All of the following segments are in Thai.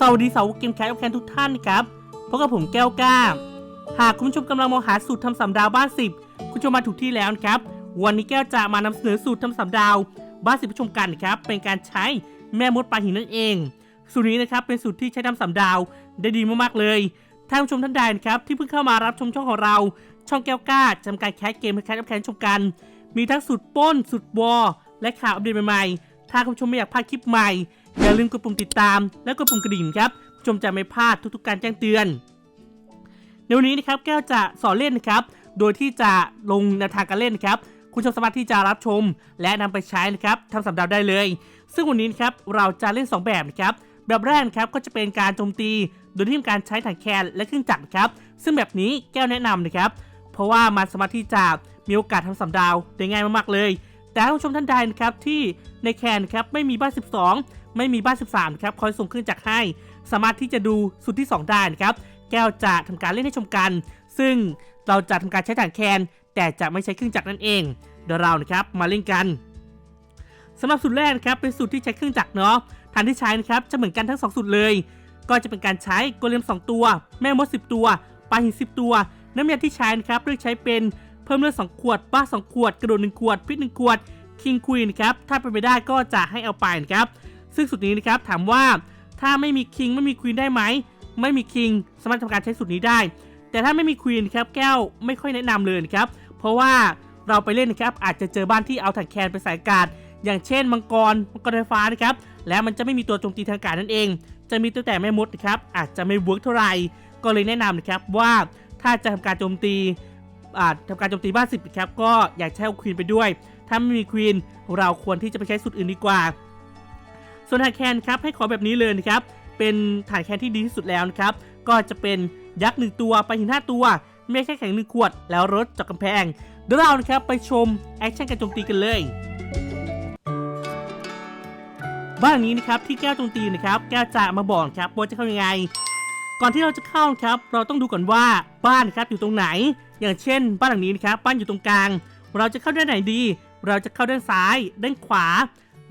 สวัสดีสาวกเกมแคสแคนทุกท่านนะครับพบกับผมแก้วกล้า หากคุณผู้ชมกำลังมองหาสูตรทำสาดาวบ้านสิบคุณผู้ชมมาถูกที่แล้วครับ วันนี้แก้วจะมานำเสนอสูตรทำสาดาวบ้านสิบผู้ชมกันนะครับ เป็นการใช้แม่มดปลาหินนั่นเอง สูตรนี้นะครับเป็นสูตรที่ใช้ทำสาดาวได้ดีมากๆเลยท่านผู้ชมท่านใดนะครับที่เพิ่งเข้ามารับชมช่องของเรา ช่องแก้วกล้าจำการแคสเกมและแคสแคนชมกัน มีทั้งสูตรป้นสูตรวอลและข่าวอัปเดตใหม่ๆถ้าคุณผู้ชมไม่อยากพลาดคลิปใหม่ อย่าลืมกดปุ่มติดตาม และกดปุ่มกระดิ่งครับผู้ชมจะไม่พลาดทุกๆการแจ้งเตือนในวันนี้นะครับแก้วจะสอนเล่นนะครับ โดยที่จะลงแนวทางการเล่นครับคุณชมสามารถที่จะรับชม และนำไปใช้นะครับทำสัปดาได้เลย ซึ่งวันนี้นะครับเราจะเล่น 2 แบบนะครับแบบแรกครับก็จะเป็นการโจมตี โดยที่การใช้ถังแคนและเครื่องจักรครับซึ่งแบบนี้แก้วแนะนำนะครับ เพราะว่ามันสามารถที่จะมีโอกาสทำสัปดาวได้ง่ายมากๆเลย แต่ถ้าคุณผู้ชมท่านใดนะครับที่ในแคนนครับไม่มีบ้าน 12 ไม่มีบ้าน 13นะครับคอยส่งเครื่องจักรให้ สามารถที่จะดูสุดที่ 2 ได้นะครับ แก้วจะทำการเล่นให้ชมกัน ซึ่งเราจะทำการใช้ถังแคน แต่จะไม่ใช้เครื่องจักรนั่นเอง เดี๋ยวเรานะครับมาเล่นกันสำหรับสูตรแรกนะครับเป็นสูตรที่ใช้เครื่องจักรเนาะฐานที่ใช้นะครับจะเหมือนกันทั้ง 2สูตรเลย ก็จะเป็นการใช้โกเลม 2 ตัว แม่มด 10 ตัวปลาหิน 10 ตัว น้ำยาที่ใช้นะครับเลือกใช้เป็นเพิ่มเลือด2ขวดบ้า2ขวด กระโดด1ขวดพิษ1ขวดคิงควีนครับถ้าเป็นไปได้ก็จะให้เอาไปนะครับ ซึ่งสูตรนี้นะครับถามว่าถ้าไม่มีคิงไม่มีควีนได้ไหมไม่มีคิงสามารถทำการใช้สูตรนี้ได้ แต่ถ้าไม่มีควีนครับแก้วไม่ค่อยแนะนำเลยครับเพราะว่าเราไปเล่นนะครับอาจจะเจอบ้านที่เอาถังแคนไปใส่อากาศอย่างเช่นมังกรมังกรไฟฟ้านะครับและมันจะไม่มีตัวโจมตีทางกาศนั่นเอง จะมีตัวแต่แม่มดนะครับอาจจะไม่เวิร์กเท่าไหร่ก็เลยแนะนำนะครับว่าถ้าจะทำการโจมตีอ่าทำการโจมตีบ้านสิบนะครับก็อยากใช้ควีนไปด้วย ถ้าไม่มีควีนเราควรที่จะไปใช้สูตรอื่นดีกว่า ส่วนฐานแคนครับให้ขอแบบนี้เลยนะครับ เป็นฐานแคนที่ดีที่สุดแล้วนะครับ ก็จะเป็นยักษ์หนึ่งตัวไปหินห้าตัวไม่แค่แข็งหนึ่งขวด แล้วรถจาะกำแพง เดี๋ยวเรานะครับไปชมแอคชั่นการโจมตีกันเลย บ้านหลังนี้นะครับที่แก้วโจมตีนะครับแก้วจะมาบอกครับว่าจะเข้ายังไง ก่อนที่เราจะเข้าครับเราต้องดูก่อนว่าบ้านครับอยู่ตรงไหน อย่างเช่น บ้านหลังนี้นะครับบ้านอยู่ตรงกลาง เราจะเข้าด้านไหนดี เราจะเข้าด้านซ้าย ด้านขวา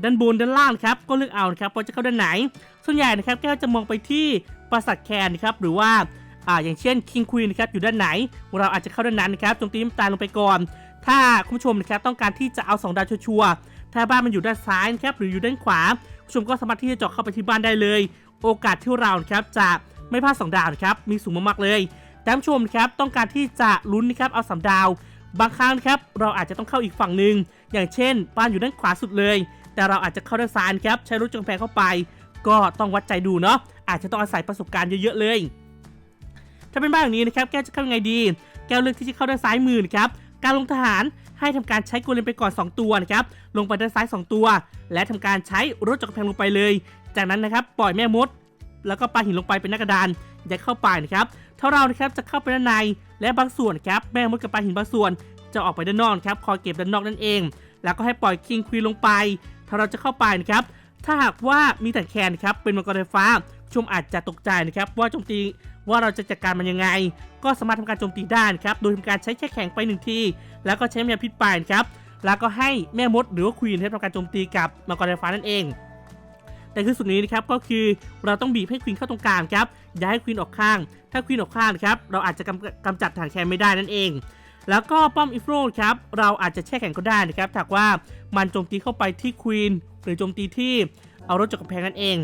ด้านบนด้านล่างครับก็เลือกเอานะครับว่าจะเข้าด้านไหน ส่วนใหญ่นะครับแก้วจะมองไปที่ปราสาทแคนนะครับหรือว่าอ่าอย่างเช่นคิงควีนนะครับอยู่ด้านไหน เราอาจจะเข้าด้านนั้นนะครับจมตีน้ำตาลลงไปก่อน ถ้าคุณผู้ชมนะครับต้องการที่จะเอาสองดาวชัวร์ถ้าบ้านมันอยู่ด้านซ้ายนะครับหรืออยู่ด้านขวาคุณผู้ชมก็สามารถที่จะเจาะเข้าไปที่บ้านได้เลย โอกาสที่เราครับจะไม่พลาดสองดาวนะครับมีสูงมากๆเลยแต่ผู้ชมครับต้องการที่จะลุ้นนะครับเอาสามดาว บางครั้งนะครับเราอาจจะต้องเข้าอีกฝั่งหนึ่งอย่างเช่นบ้านอยู่ด้านขวาสุดเลย แต่เราอาจจะเข้าด้านซ้ายครับใช้รถจงแพงเข้าไป ก็ต้องวัดใจดูเนาะอาจจะต้องอาศัยประสบการณ์เยอะๆเลย ถ้าเป็นบ้านอย่างนี้นะครับแก้วจะเข้ายังไงดี แก้วเลือกที่จะเข้าด้านซ้ายมือนะครับการลงทหารให้ทำการใช้โกเลมไปก่อน 2 ตัวนะครับลงไปด้านซ้าย 2 ตัว และทำการใช้รถจักรแพงลงไปเลย จากนั้นนะครับปล่อยแม่มด แล้วก็ปาหินลงไปเป็นหน้ากระดานอย่าเข้าไปนะครับเท่าเรานะครับจะเข้าไปด้านในและบางส่วนครับแม่มดกับปาหินบางส่วนจะออกไปด้านนอกครับคอยเก็บด้านนอกนั่นเอง แล้วก็ให้ปล่อยคิงควีลงไป ถ้าเราจะเข้าไปนะครับ ถ้าหากว่ามีแต่แคนครับเป็นมังกรไฟฟ้าชมอาจจะตกใจนะครับว่าโจมตีว่าเราจะจัดการมันยังไง ก็สามารถทำการโจมตีได้ครับ โดยทำการใช้แค่แข็งไปหนึ่งที แล้วก็ใช้แมวพิษไปนครับ แล้วก็ให้แม่มดหรือว่าควีนทำการโจมตีกับมังกรไฟฟ้านั่นเอง แต่คือสุดนี้นะครับก็คือเราต้องบีบให้ควีนเข้าตรงกลางครับ อย่าให้ควีนออกข้าง ถ้าควีนออกข้างครับเราอาจจะกำกำจัดฐานแคนไม่ได้นั่นเอง แล้วก็ป้อมอิฟโรครับเราอาจจะแช่แข็งก็ได้นะครับถ้าว่ามันโจมตีเข้าไปที่ควีนหรือโจมตีที่เอารถจากกำแพงนั่นเอง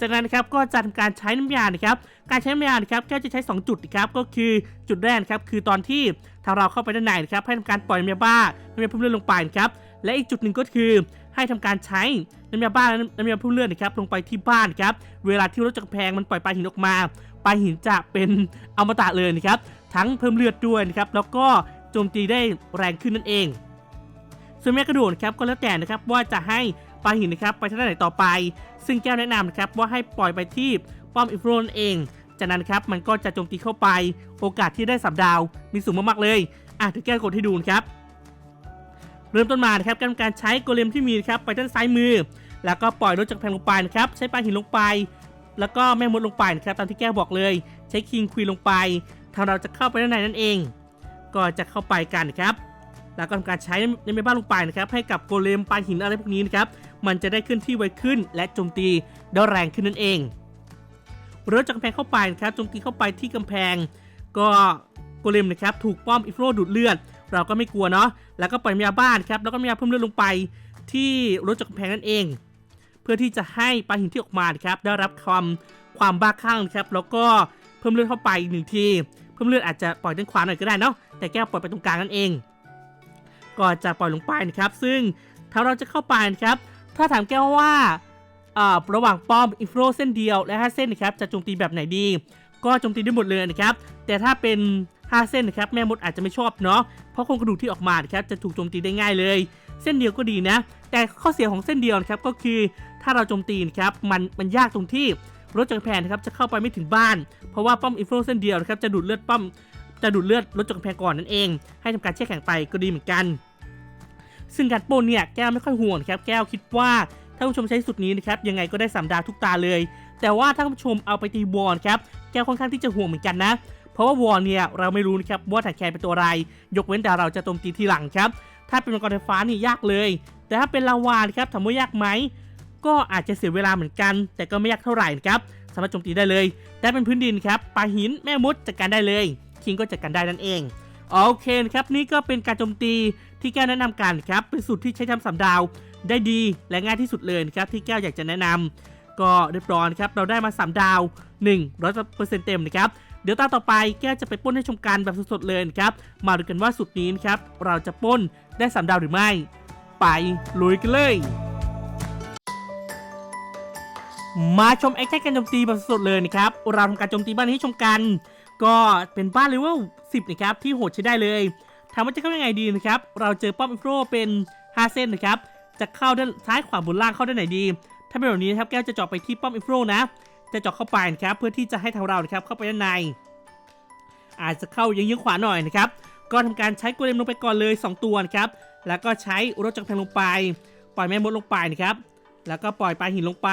จากนั้นนะครับก็จะทำการใช้น้ำยานะครับการใช้น้ำยานะครับแก้วจะใช้ 2 จุดนะครับก็คือจุดแรกครับคือตอนที่ทางเราเข้าไปด้านในนะครับให้ทำการปล่อยน้ำยาบ้าน้ำยาพุ่มเลือดลงไปครับและอีกจุดหนึ่งก็คือให้ทำการใช้น้ำยาบ้าและน้ำยาพุ่มเลือดนะครับลงไปที่บ้านครับเวลาที่รถจากกำแพงมันปล่อยปลาหินออกมาปลาหินจะเป็นอมตะเลยนะครับ ทั้งเพิ่มเลือดด้วยนะครับแล้วก็โจมตีได้แรงขึ้นนั่นเอง ส่วนแม่กระโดดครับก็แล้วแต่นะครับว่าจะให้ปลาหินนะครับไปทางด้านไหนต่อไป ซึ่งแก้วแนะนำนะครับว่าให้ปล่อยไปที่ป้อมอิฟโรนเอง จากนั้นครับมันก็จะโจมตีเข้าไป โอกาสที่ได้สับดาวมีสูงมากๆเลยอะเดี๋ยวแก้วกดให้ดูนะครับ เริ่มต้นมานะครับการการใช้โกเลมที่มีนะครับไปด้านซ้ายมือ แล้วก็ปล่อยรถจากแพงลงไปนะครับใช้ปลาหินลงไป แล้วก็แม่มดลงไปนะครับตามที่แก้วบอกเลย ใช้คิงควีนลงไป ทาเราจะเข้าไปด้านในนั่นเอง ก็จะเข้าไปกันครับ แล้วก็ทำการใช้ในเมบ้านลงไปนะครับ ให้กับโกเลมปลาหินอะไรพวกนี้นะครับ มันจะได้ขึ้นที่ไวขึ้น และโจมตีได้แรงขึ้นนั่นเองรถจากกำแพงเข้าไปนะครับโจมตีเข้าไปที่กำแพง ก็โกเลมนะครับถูกป้อมอิฟโรดูดเลือด เราก็ไม่กลัวเนาะแล้วก็ปล่อยมียาบ้านครับแล้วก็มียาเพิ่มเลือดลงไปที่รถจากกำแพงนั่นเอง เพื่อที่จะให้ปลาหินที่ออกมาครับได้รับความความบ้าคลั่งนะครับแล้วก็เพิ่มเลือดเข้าไปหนึ่งที เพิ่มเลือดอาจจะปล่อยด้านขวาหน่อยก็ได้เนาะแต่แก้วปล่อยไปตรงกลางนั่นเอง ก็จะปล่อยลงไปนะครับ ซึ่งถ้าเราจะเข้าไปนะครับ ถ้าถามแก้วว่าเอ่อระหว่างป้อมอินฟโรเส้นเดียวและ 5 เส้นนะครับจะโจมตีแบบไหนดี ก็โจมตีได้หมดเลยนะครับ แต่ถ้าเป็น 5 เส้นนะครับแม่มดอาจจะไม่ชอบเนาะเพราะโครงกระดูกที่ออกมาครับจะถูกโจมตีได้ง่ายเลย เส้นเดียวก็ดีนะ แต่ข้อเสียของเส้นเดียวนะครับก็คือถ้าเราโจมตีนะครับมันมันยากตรงที่ รถจักรแพงนะครับจะเข้าไปไม่ถึงบ้าน เพราะว่าป้อมอินฟโรเส้นเดียวนะครับจะดูดเลือดป้อมจะดูดเลือดรถจักรแพงก่อนนั่นเอง ให้ทำการแช่แข็งไปก็ดีเหมือนกัน ซึ่งการป้นเนี่ยแก้วไม่ค่อยห่วงครับแก้วคิดว่าถ้าผู้ชมใช้สุดนี้นะครับยังไงก็ได้สามดาวทุกตาเลย แต่ว่าถ้าผู้ชมเอาไปตีวอนครับแก้วค่อนข้างที่จะห่วงเหมือนกันนะ เพราะว่าวอนเนี่ยเราไม่รู้นะครับว่าถักแคร์เป็นตัวอะไร ยกเว้นแต่เราจะโจมตีทีหลังครับถ้าเป็นมังกรไฟฟ้านี่ยากเลย แต่ถ้าเป็นลาวานครับถามว่ายากไหม ก็อาจจะเสียเวลาเหมือนกัน แต่ก็ไม่ยากเท่าไหร่นะครับสามารถโจมตีได้เลยแต่เป็นพื้นดินครับปลาหินแม่มดจัดการได้เลยคิงก็จัดการได้นั่นเองโอเคครับนี่ก็เป็นการโจมตีที่แก้วแนะนำกันครับเป็นสูตรที่ใช้ทำสามดาวได้ดีและง่ายที่สุดเลยครับที่แก้วอยากจะแนะนำก็เรียบร้อยครับเราได้มา 3 ดาว 100%เต็มนะครับเดี๋ยวตาต่อไปแก้วจะไปป้นให้ชมกันแบบสดๆเลยครับมาดูกันว่าสุดนี้นครับเราจะป้นได้สามดาวหรือไม่ ไปลุยกันเลย มาชมแอคชั่นการโจมตีแบบสดเลยนะครับเราทำการโจมตีบ้านนี้ให้ชมกัน ก็เป็นบ้านเลเวล10 นะครับ ที่โหดใช้ได้เลยถามว่าจะเข้ายังไงดีนะครับ เราเจอป้อมอินโฟรเป็น5เส้นนะครับ จะเข้าด้านซ้ายขวาบนล่างเข้าด้านไหนดี ถ้าเป็นแบบนี้นะครับแก้วจะเจาะไปที่ป้อมอินโฟรนะ จะเจาะเข้าไปนะครับเพื่อที่จะให้ทางเรานะครับเข้าไปด้านใน อาจจะเข้ายังยิงขวาหน่อยนะครับ ก็ทำการใช้โกเลมลงไปก่อนเลย 2 ตัวนะครับ แล้วก็ใช้รถจักรแพงลงไป ปล่อยแม่มดลงไปนะครับ แล้วก็ปล่อยปลาหินลงไป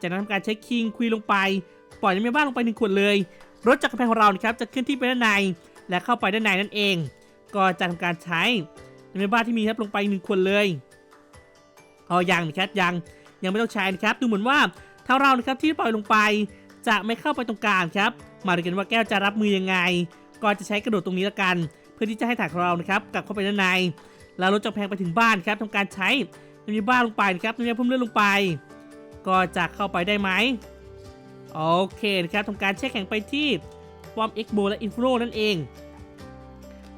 จากนั้นทำการใช้คิงคุยลงไป ปล่อยในแม่บ้านลงไปหนึ่งขวดเลย รถจักรแพงของเรานะครับจะเคลื่อนที่ไปด้านใน และเข้าไปด้านในนั่นเอง ก็จะทำการใช้ในแม่บ้านที่มีครับลงไปหนึ่งขวดเลยเอายังนะครับยังยังไม่ต้องใช้นะครับ ดูเหมือนว่าถ้าเรานะครับที่ปล่อยลงไป จะไม่เข้าไปตรงกลางครับ มาดูกันว่าแก้วจะรับมือยังไง ก็จะใช้กระโดดตรงนี้ละกัน เพื่อที่จะให้ถ่ายของเรานะครับกลับเข้าไปด้านใน แล้วรถจักรแพงไปถึงบ้านครับทำการใช้ในแม่บ้านลงไปนะครับในแม่พุ่มเลือดลงไป ก็จะเข้าไปได้ไหมโอเคนะครับทำการแช่แข็งไปที่ป้อมเอ็กโบและอินฟโรนั่นเอง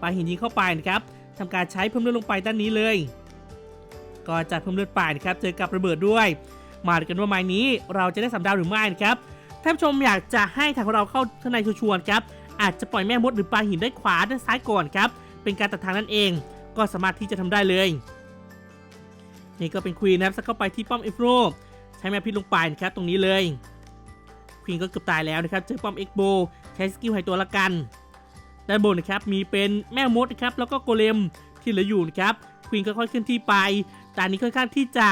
ปาหินยิงเข้าไปนะครับทำการใช้เพิ่มเลือดลงไปด้านนี้เลย ก็จะเพิ่มเลือดไปนะครับเจอกับระเบิดด้วย มาดูกันว่าไม้นี้เราจะได้สามดาวหรือไม่นะครับท่านผู้ชมอยากจะให้ทางเราเข้าข้างในชวร์ๆครับอาจจะปล่อยแม่มดหรือปลาหินด้านขวาด้านซ้ายก่อนครับเป็นการตัดทางนั่นเอง ก็สามารถที่จะทำได้เลย นี่ก็เป็นควีนนะครับสักเข้าไปที่ป้อมเอฟโร ช้แมวพิษลงไปนะครับตรงนี้เลยควีนก็เกือบตายแล้วนะครับเจอป้อมเอ็กโบใช้สกิลหายตัวละกันด้านบนนะครับมีเป็นแม่มดนะครับแล้วก็โกเลมที่เหลืออยู่นะครับควีนก็ค่อยเคลื่อนที่ไปตอนนี้ค่อนข้างที่จะ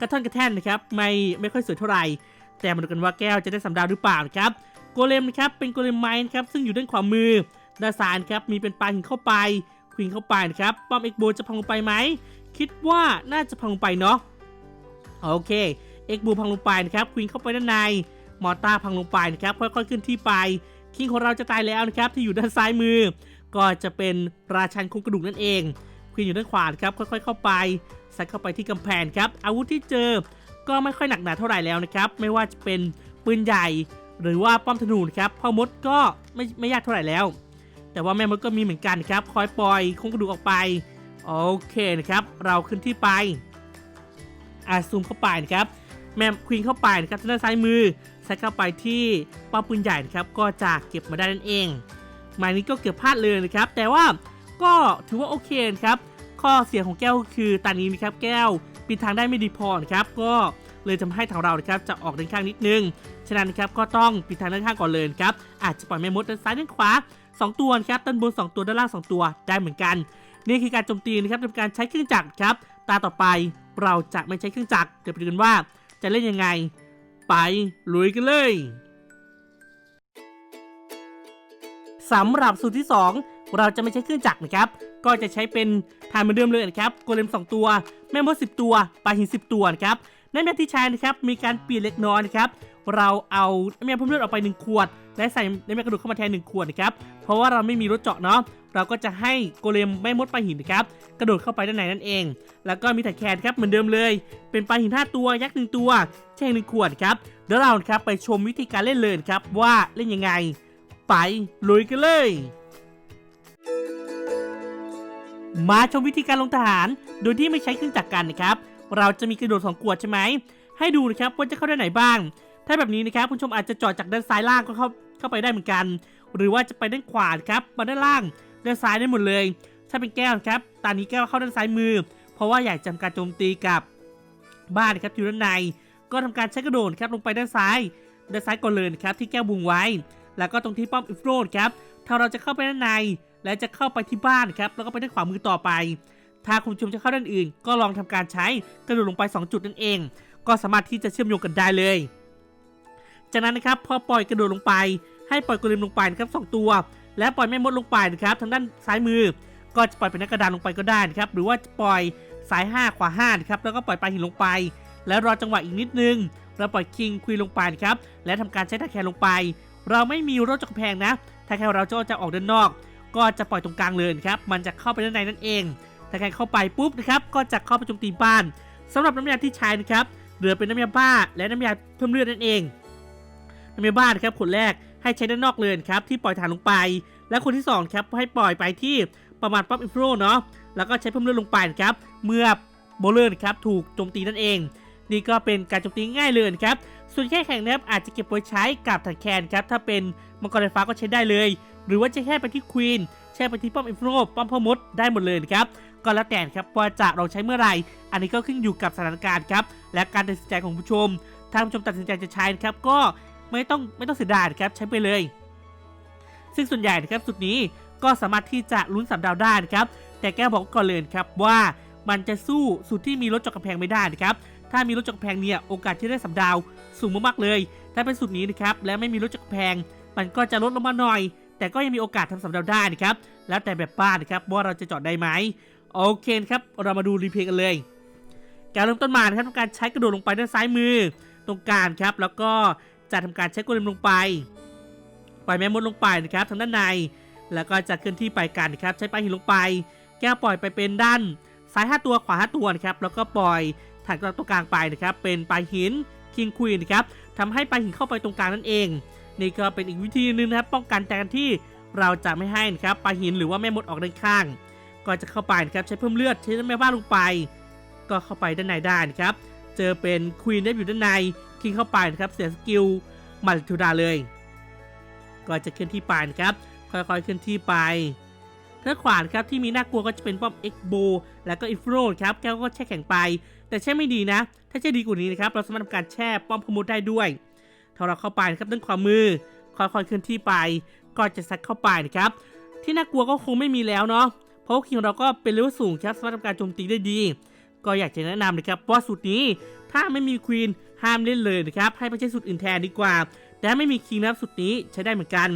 กระท่อนกระแท่นนะครับไม่ไม่ค่อยสวยเท่าไหร่ แต่มาดูกันว่าแก้วจะได้สำดาวหรือเปล่านะครับโกเลมนะครับเป็นโกเลมไม้นะครับซึ่งอยู่ด้านขวามือด้านซ้ายนะครับมีเป็นปลาหินเข้าไปควีนเข้าไปนะครับป้อมเอ็กโบจะพังลงไปไหมคิดว่าน่าจะพังลงไปเนาะโอเค กบูพังลงไปนะครับควีนเข้าไปด้านในมอร์ตาพังลงไปนะครับค่อยๆขึ้นที่ไปคิงของเราจะตายแล้วนะครับที่อยู่ด้านซ้ายมือ ก็จะเป็นราชันโครงกระดูกนั่นเองควีนอยู่ด้านขวาครับค่อยๆ เข้าไปใส่เข้าไปที่กำแพงครับอาวุธที่เจอก็ไม่ค่อยหนักหนาเท่าไหร่แล้วนะครับไม่ว่าจะเป็นปืนใหญ่ หรือว่าป้อมธนูนะครับพ่อมดก็ไม่ไม่ยากเท่าไหร่แล้ว แต่ว่าแม่มดก็มีเหมือนกันครับคอยปล่อยโครงกระดูกออกไปโอเคนะครับเราขึ้นที่ไปอาซูมเข้าไปนะครับ แมมควีนเข้าไปนะครับทางด้านซ้ายมือใส่เข้าไปที่ป้อมปืนใหญ่นะครับก็จะเก็บมาได้นั่นเองหมายนี้ก็เกือบพลาดเลยนะครับ แต่ว่าก็ถือว่าโอเคนะครับ ข้อเสียของแก้วคือตอนนี้นะครับแก้วปิดทางได้ไม่ดีพอนะครับ ก็เลยทำให้ทางเรานะครับจะออกด้านข้างนิดนึง ฉะนั้นนะครับก็ต้องปิดทางด้านข้างก่อนเลยครับ อาจจะปล่อยแม่มดด้านซ้ายด้านขวา 2 ตัวครับด้านบน 2 ตัวด้านล่าง 2 ตัวได้เหมือนกัน นี่คือการโจมตีนะครับโดยการใช้เครื่องจักรครับ ตาต่อไปเราจะไม่ใช้เครื่องจักรเดี๋ยวไปดูกันว่า จะเล่นยังไง ไปลุยกันเลยสำหรับสูตรที่ 2 เราจะไม่ใช้เครื่องจักรนะครับ ก็จะใช้เป็นทานเหมือนเดิมเลยนะครับโกเลม 2 ตัว แม่มด10 ตัวปลาหิน 10 ตัวนะครับใน้ำยาที่ใช้นะครับมีการเปลี่ยนเล็กน้อยนะครับเราเอาน้ำยาเพิ่มเลือดออกไป 1 ขวด และใส่ใน้ำยากระดูกเข้ามาแทน 1 ขวดนะครับเพราะว่าเราไม่มีรถเจาะเนาะ เราก็จะให้โกเลมแม่มดปลาหินนะครับกระโดดเข้าไปด้านในนั่นเอง แล้วก็มีถังแคนครับเหมือนเดิมเลย เป็นปลาหินห้าตัวยักษ์หนึ่งตัว แช่งหนึ่งขวดครับเดี๋ยวเราครับไปชมวิธีการเล่นเลยครับว่าเล่นยังไง ไปลุยกันเลย มาชมวิธีการลงทหารโดยที่ไม่ใช้เครื่องจักรกันนะครับเราจะมีกระโดดสองขวดใช่ไหมให้ดูนะครับว่าจะเข้าด้านไหนบ้าง ถ้าแบบนี้นะครับคุณผู้ชมอาจจะจอดจากด้านซ้ายล่างก็เข้าเข้าไปได้เหมือนกัน หรือว่าจะไปด้านขวาครับมาด้านล่าง ด้านซ้ายได้หมดเลย ถ้าเป็นแก้วครับ ตอนนี้แก้วเข้าด้านซ้ายมือ เพราะว่าอยากจำการโจมตีกับบ้านนะครับอยู่ด้านใน ก็ทำการใช้กระโดดครับลงไปด้านซ้าย ด้านซ้ายก่อนเลยนะครับที่แก้วบุงไว้ แล้วก็ตรงที่ป้อมอิฟโรดครับ ถ้าเราจะเข้าไปด้านใน และจะเข้าไปที่บ้านครับ แล้วก็ไปด้านขวามือต่อไป ถ้าคุณชมจะเข้าด้านอื่น ก็ลองทำการใช้กระโดดลงไป 2 จุดนั่นเอง ก็สามารถที่จะเชื่อมโยงกันได้เลย จากนั้นนะครับพอปล่อยกระโดดลงไป ให้ปล่อยกระเลมลงไปนะครับสองตัว และปล่อยแม่มดลงไปนะครับทางด้านซ้ายมือ ก็จะปล่อยเป็นนักกระดานลงไปก็ได้นะครับหรือว่าจะปล่อยสาย 5 ขวา5นะครับแล้วก็ปล่อยปลาหินลงไป แล้วรอจังหวะอีกนิดนึง เราปล่อยคิงคุยลงไปนะครับและทำการใช้ตะแคงลงไป เราไม่มีรถจักรแพงนะตะแคงเราจะจะออกด้านนอก ก็จะปล่อยตรงกลางเลยครับมันจะเข้าไปด้านในนั่นเองตะแคงเข้าไปปุ๊บนะครับก็จะเข้าไปโจมตีบ้านสำหรับน้ำยาที่ใช้นะครับเหลือเป็นน้ำยาบ้าและน้ำยาเพิ่มเลือดนั่นเองน้ำยาบ้านะครับขวดแรก ให้ใช้ด้านนอกเลยนครับที่ปล่อยฐานลงไป และคนที่สองครับให้ปล่อยไปที่ประมาณป๊อปอินฟโรเนาะแล้วก็ใช้เพิ่มเลือดลงไปนครับเมื่อโบเลอร์นครับถูกโจมตีนั่นเอง นี่ก็เป็นการโจมตีง่ายเลยครับส่วนแค่แข่งนะครับอาจจะเก็บไว้ใช้กับถังแคนครับถ้าเป็นมังกรไฟฟ้าก็ใช้ได้เลย หรือว่าจะแค่ไปที่ควีนแช่ไปที่ป้อมอินฟโรป้อมพ่อมดได้หมดเลยครับก็แล้วแต่ครับว่าจะเราใช้เมื่อไหร่อันนี้ก็ขึ้นอยู่กับสถานการณ์ครับและการตัดสินใจของผู้ชมถ้าผู้ชมตัดสินใจจะใช้นะครับก็ ไม่ต้องไม่ต้องเสียดายนะครับใช้ไปเลย ซึ่งส่วนใหญ่นะครับสุดนี้ก็สามารถที่จะลุ้นสามดาวได้นะครับ แต่แก้วบอกก่อนเลยครับว่ามันจะสู้สุดที่มีรถจอกกรแพงไม่ได้นะครับ ถ้ามีรถจอกกรแพงเนี่ยโอกาสที่ได้สามดาวสูงมากๆเลย ถ้าเป็นสุดนี้นะครับและไม่มีรถจอกกรแพง มันก็จะลดลงมาหน่อย แต่ก็ยังมีโอกาสทำสามดาวได้นะครับ แล้วแต่แบบบ้านนะครับว่าเราจะจอดได้ไหมโอเคครับ เรามาดูรีเพลย์กันเลย การเริ่มต้นมานะครับทำการใช้กระโดดลงไปด้านซ้ายมือ ตรงกลางครับ แล้วก็ จะทำการใช้กระโดดลงไปปล่อยแม่มดลงไปนะครับทางด้านใน แล้วก็จะเคลื่อนที่ไปกันนะครับใช้ปลาหินลงไป แก้วปล่อยไปเป็นด้านซ้าย 5 ตัวขวา 5 ตัวนะครับแล้วก็ปล่อยถังตรงกลางไปนะครับเป็นปลาหินคิงควีนนะครับทำให้ปลาหินเข้าไปตรงกลางนั่นเอง นี่ก็เป็นอีกวิธีหนึงนะครับ ป้องกันแต่กันที่เราจะไม่ให้นะครับปลาหินหรือว่าแม่มดออกด้านข้าง ก็จะเข้าไปนะครับใช้เพิ่มเลือดใช้แม่บ้านลงไป ก็เข้าไปด้านในได้นะครับ เจอเป็นควีนได้อยู่ด้านในคิงเข้าไปนะครับเสียสกิลมาลิทูดาเลย ก็จะเคลื่อนที่ไปนะครับ ค่อยๆเคลื่อนที่ไปทางขวานครับที่มีน่ากลัวก็จะเป็นป้อมเอ็กโบแล้วก็อิฟโรดครับแก้วก็แช่แข็งไป แต่แช่ไม่ดีนะ ถ้าแช่ดีกว่านี้นะครับเราสามารถทำการแช่ป้อมพมุดได้ด้วยถ้าเราเข้าไปนะครับด้านขวามือค่อยๆเคลื่อนที่ไปก็จะซัดเข้าไปนะครับ ที่น่ากลัวก็คงไม่มีแล้วเนาะเพราะว่าคิงเราก็เป็นเลเวลสูงครับสามารถทำการโจมตีได้ดี ก็อยากจะแนะนำนะครับว่าสูตรนี้ถ้าไม่มีควีนห้ามเล่นเลยนะครับให้ไปใช้สูตรอื่นแทนดีกว่า แต่ไม่มีคิงนะครับสูตรนี้ใช้ได้เหมือนกัน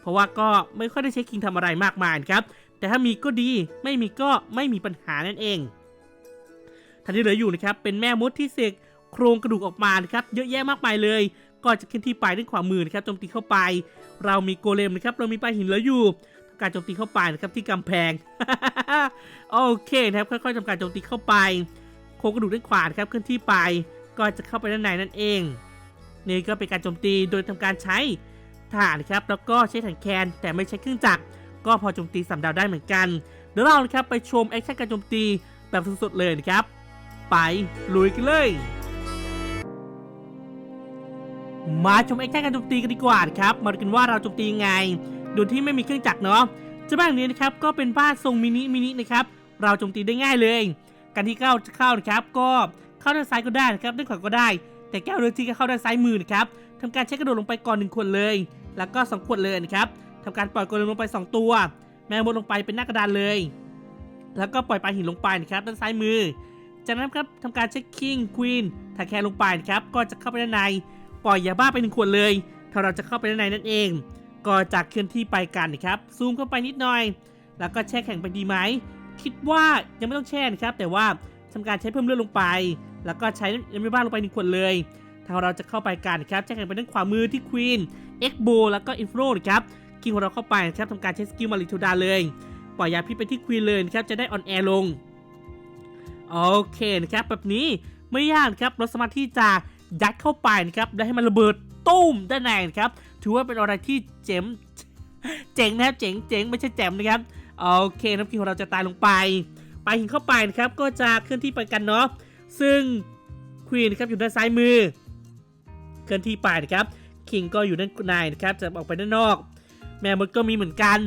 เพราะว่าก็ไม่ค่อยได้ใช้คิงทำอะไรมากมายนะครับแต่ถ้ามีก็ดีไม่มีก็ไม่มีปัญหานั่นเองทันที่เหลืออยู่นะครับเป็นแม่มดที่เสกโครงกระดูกออกมานะครับเยอะแยะมากมายเลย ก็จะขึ้นที่ปลายด้านขวามือนะครับโจมตีเข้าไป เรามีโกเลมนะครับเรามีปลาหินเหลืออยู่ การโจมตีเข้าไปนะครับที่กำแพง โอเคนะครับค่อยๆทำการโจมตีเข้าไป โครงกระดูกด้านขวานครับเคลื่อนที่ไป ก็จะเข้าไปด้านในนั่นเอง นี่ก็เป็นการโจมตีโดยทำการใช้ฐานครับแล้วก็ใช้ถังแคนแต่ไม่ใช้เครื่องจักรก็พอโจมตีสามดาวได้เหมือนกัน เดี๋ยวเรานะครับไปชมแอคชั่นการโจมตีแบบสดๆเลยนะครับ ไปลุยกันเลย มาชมแอคชั่นการโจมตีกันดีกว่าครับ มาดูกันว่าเราโจมตียังไง โดยที่ไม่มีเครื่องจักรเนาะจ้าบ้านหลังนี้นะครับก็เป็นบ้านทรงมินิมินินะครับเราโจมตีได้ง่ายเลย การที่เข้าเข้านะครับก็เข้าด้านซ้ายก็ได้นะครับด้านขวาก็ได้ แต่แก้วเรือที่ก็เข้าด้านซ้ายมือนะครับทำการใช้กระโดดลงไปก่อนหนึ่งขวดเลย แล้วก็สองขวดเลยนะครับทำการปล่อยกระโดดลงไปสองตัว แมงมดลงไปเป็นหน้ากระดานเลย แล้วก็ปล่อยปลาหินลงไปนะครับด้านซ้ายมือ จากนั้นครับทำการเช็คคิงควีนถ้าแคร์ลงไปนะครับก็จะเข้าไปด้านในปล่อยยาบ้าไปหนึ่งขวดเลย ถ้าเราจะเข้าไปด้านในนั่นเอง ก็จะเคลื่อนที่ไปกันนะครับ ซูมเข้าไปนิดหน่อย แล้วก็แช่แข็งไปดีไหม คิดว่ายังไม่ต้องแช่นะครับ แต่ว่าทำการใช้เพิ่มเลือดลงไป แล้วก็ใช้น้ำยาบ้านลงไปหนึ่งขวดเลยทางเราจะเข้าไปกันนะครับแจ้งกันไปด้านขวามือที่ควีนเอ็กโบแล้วก็อินฟลูนะครับกิงของเราเข้าไปนะครับทำการใช้สกิลมาริทูดาเลยปล่อยยาพิษไปที่ควีนเลยนะครับจะได้ออนแอร์ลงโอเคนะครับแบบนี้ไม่ยากครับเราสามารถที่จะยัดเข้าไปนะครับได้ให้มันระเบิดตุ้มด้านในนะครับ ถือว่าเป็นอะไรที่เจ๋มเจ๋งนะครับเจ๋งเจ๋งไม่ใช่แจ่มนะครับโอเคน้ำกินของเราจะตายลงไปไปหินเข้าไปนะครับก็จะเคลื่อนที่ไปกันเนาะซึ่งควีนนะครับอยู่ด้านซ้ายมือ เคลื่อนที่ไปนะครับคิงก็อยู่ด้านในนะครับจะออกไปด้านนอก แม่มดก็มีเหมือนกัน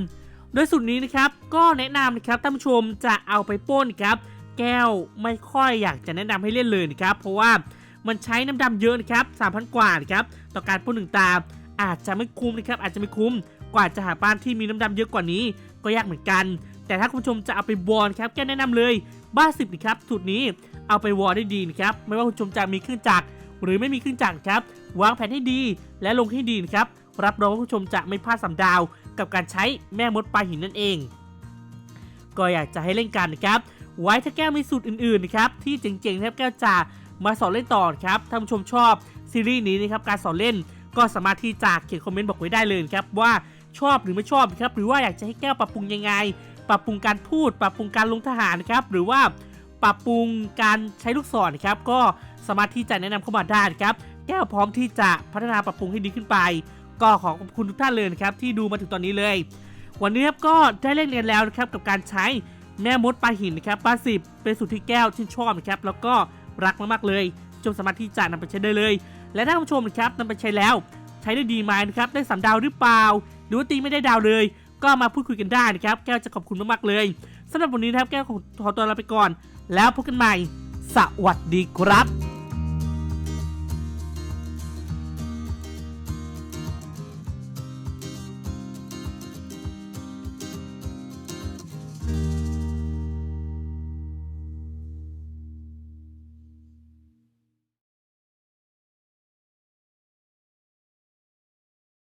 โดยสุดนี้นะครับก็แนะนำนะครับท่านผู้ชมจะเอาไปป้นครับ แก้วไม่ค่อยอยากจะแนะนำให้เล่นเลยนะครับเพราะว่ามันใช้น้ำดำเยอะนะครับ3,000 กว่านะครับต่อการป้นหนึ่งตา อาจจะไม่คุ้มนะครับอาจจะไม่คุ้มกว่าจะหาบ้านที่มีน้ำดำเยอะกว่านี้ ก็ยากเหมือนกัน แต่ถ้าคุณผู้ชมจะเอาไปวอลครับแก้วแนะนำเลยบ้านสิบนะครับสูตรนี้เอาไปวอลได้ดีนะครับไม่ว่าคุณผู้ชมจะมีเครื่องจักรหรือไม่มีเครื่องจักรครับวางแผนให้ดีและลงให้ดีนะครับรับรองว่าคุณผู้ชมจะไม่พลาดสำดาว กับการใช้แม่มดปลาหินนั่นเอง ก็อยากจะให้เล่นกันนะครับไว้ถ้าแก้วมีสูตรอื่นๆนะครับที่เจ๋งๆนะครับแก้วจะมาสอนเล่นต่อครับท่านผู้ชมชอบซีรีส์นี้นะครับการสอนเล่น ก็สามารถที่จะเขียนคอมเมนต์บอกไว้ได้เลยครับว่าชอบหรือไม่ชอบนะครับหรือว่าอยากจะให้แก้วปรับปรุงยังไง ปรับปรุงการพูด ปรับปรุงการลงทหารนะครับหรือว่าปรับปรุงการใช้ลูกศรนะครับก็สามารถที่จะแนะนำเข้ามาได้ครับแก้วพร้อมที่จะพัฒนาปรับปรุงให้ดีขึ้นไป ก็ขอขอบคุณทุกท่านเลยนะครับที่ดูมาถึงตอนนี้เลย วันนี้ครับก็ได้เล่นเรียนแล้วนะครับกับการใช้แม่มดปลาหินนะครับปลาสิบเป็นสูตรที่แก้วชื่นชอบนะครับแล้วก็รักมากๆเลยจงสามารถที่จะนำไปใช้ได้เลย และท่านผู้ชมนะครับนำไปใช้แล้ว ใช้ได้ดีไหมนะครับได้สามดาวหรือเปล่า หรือว่าตีไม่ได้ดาวเลย ก็มาพูดคุยกันได้นะครับแก้วจะขอบคุณมากๆเลยสำหรับวันนี้นะครับแก้วขอตัวลาไปก่อน แล้วพบกันใหม่ สวัสดีครับ